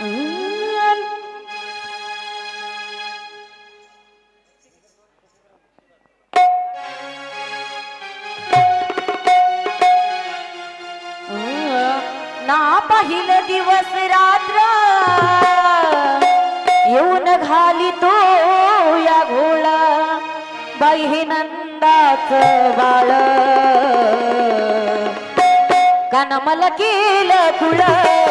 ना पाहिले दिवस रात्र. येऊन घाली तो या घोळा. बाई हे नंदाच बाळ. कान केलं तुला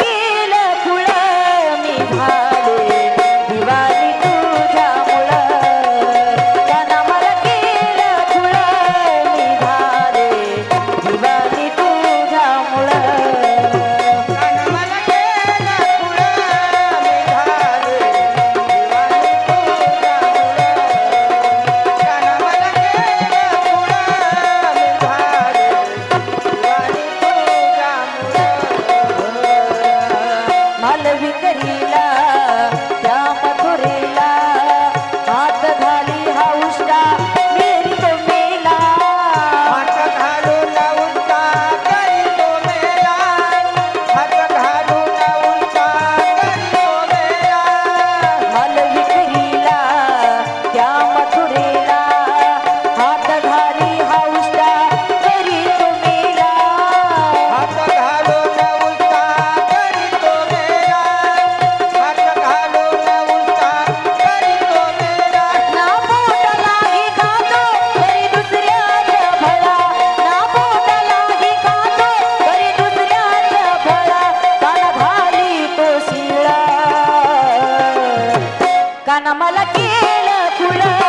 केलं फुळ मी झाले दिवाळी मालविक కనమల కేళ కుళ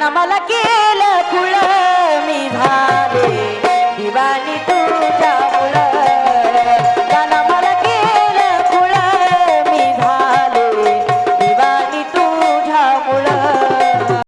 నమలకే